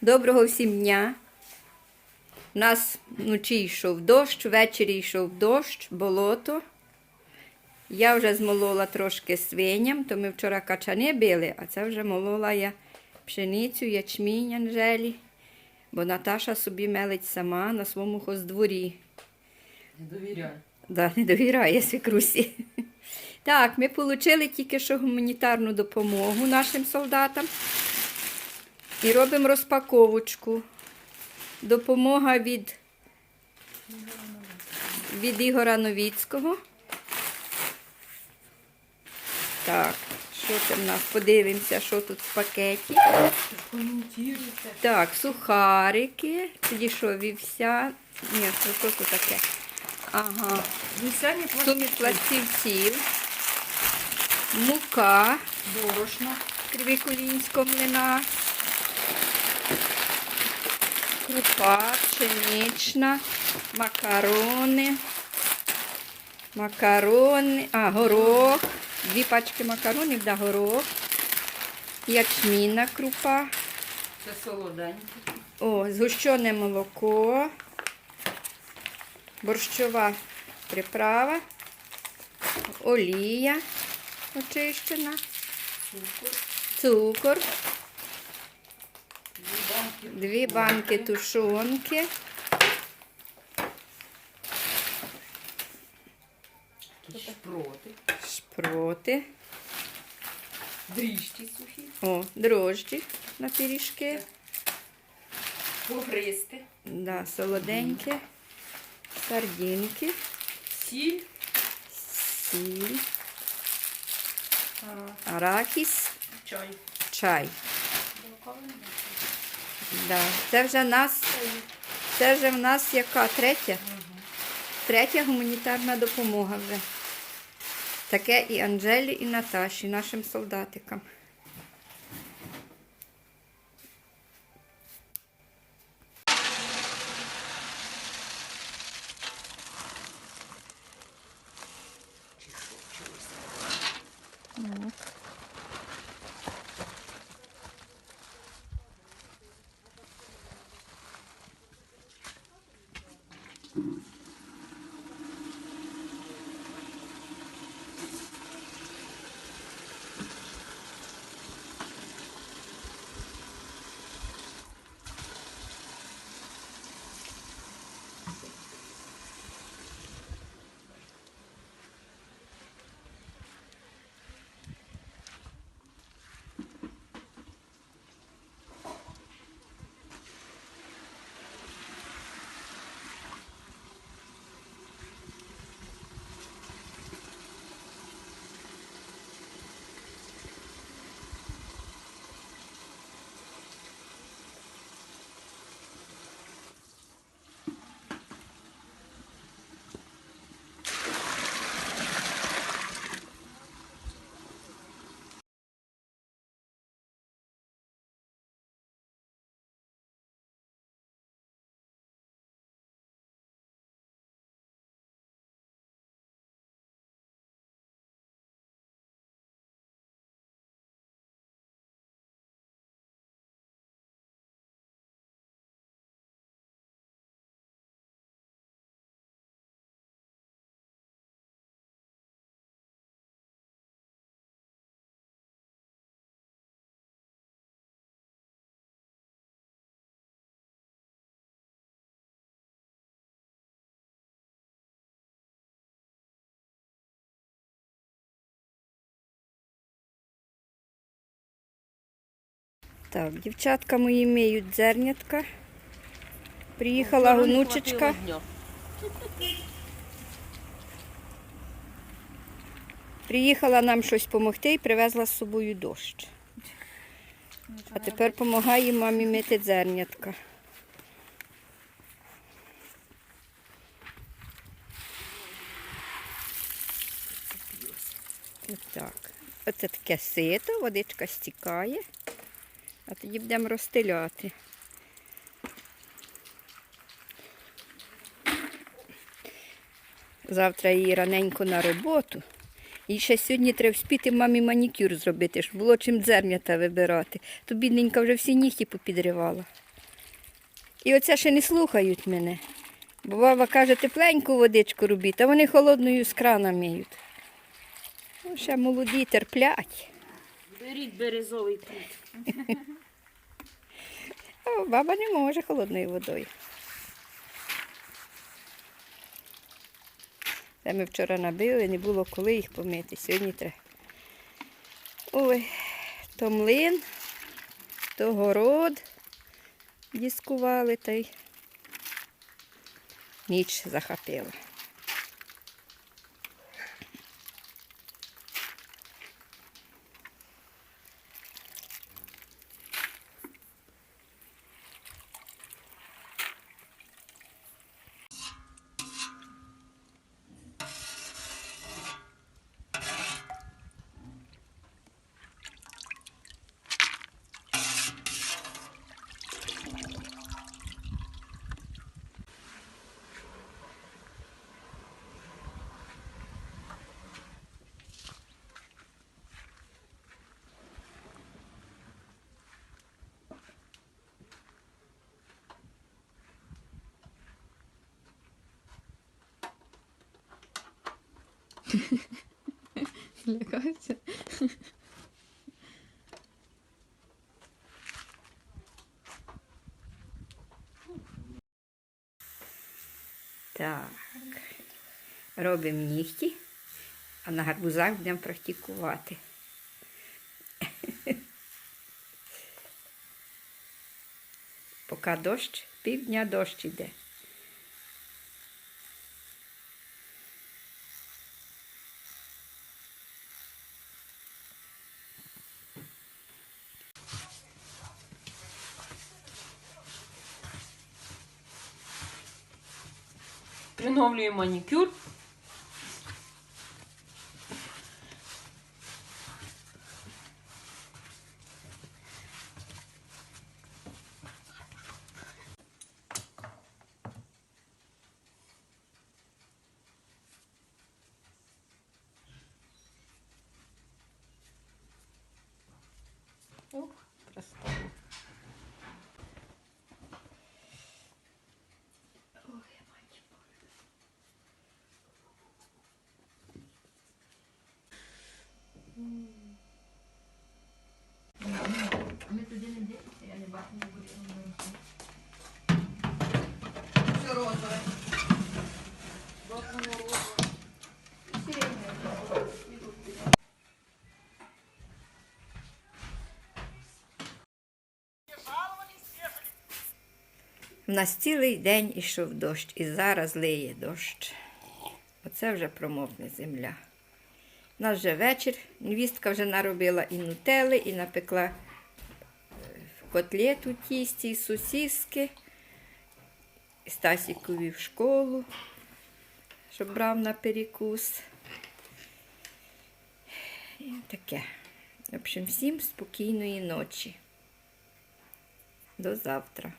Доброго всім дня. У нас вночі йшов дощ, ввечері йшов дощ, болото. Я вже змолола трошки свиням, то ми вчора качани били, а це вже молола я пшеницю, ячмінь Анжелі, бо Наташа собі мелить сама на своєму хоздворі. Не довіряй. Да, не довіряє свекрусі. Так, ми отримали тільки що гуманітарну допомогу нашим солдатам. І робимо розпаковочку. Допомога від, від Ігора Новіцького. Так, що це в нас? Подивимося, що тут в пакеті. Коментуйте. Так, сухарики. Тоді що, вівся. Ні, це що це таке? Ага. Вісяні Суміш пластівців, мука борошно. кривикулінського млина, крупа пшенична, макарони, макарони, а, горох, дві пачки макаронів да горох, ячмінна крупа, Це солоденьке. о, згущене молоко, борщова приправа, олія очищена, Цукор. цукор, Дві банки. тушонки, шпроти. шпроти, Дріжджі сухі. о, дрожджі на пиріжки, Погристи. да, солоденьке, сардинки, Сіль. сіль, арахіс, чай. чай. Да. Це вже нас, це вже в нас яка третя? Третя гуманітарна допомога вже. Таке і Анжелі, і Наташі, нашим солдатикам. Так, дівчатка мої миють зернятка. Приїхала гонучечка. Приїхала нам щось допомогти і привезла з собою дощ. А тепер допомагає мамі мити зернятка. Отак. Оце таке сито, водичка стікає. А тоді будемо розстеляти. Завтра її раненько на роботу. І ще сьогодні треба вспіти мамі манікюр зробити, щоб було чим дзернята вибирати. То бідненька вже всі нігті попідривала. І оце ще не слухають мене. Бо баба каже, тепленьку водичку робіть, а вони холодною з крана миють. Ну, ще молоді терплять. Беріть березовий плід. Баба не може холодною водою. Це ми вчора набили, не було коли їх помити. Сьогодні треба. Ой, то млин, то город дискували та й ніч захопила. Лякаються. Так. Робимо нігті, а на гарбузах будемо практикувати. Поки дощ, півдня дощ іде. Приновлюємо манікюр. У нас цілий день ішов дощ, і зараз лиє дощ. Оце вже промокне земля. У нас вже вечір, невістка вже наробила і нутели, і напекла е, котлету тісті, і сосиски. І Стасікові в школу, щоб брав на перекус. І таке. В общем, всім спокійної ночі. До завтра.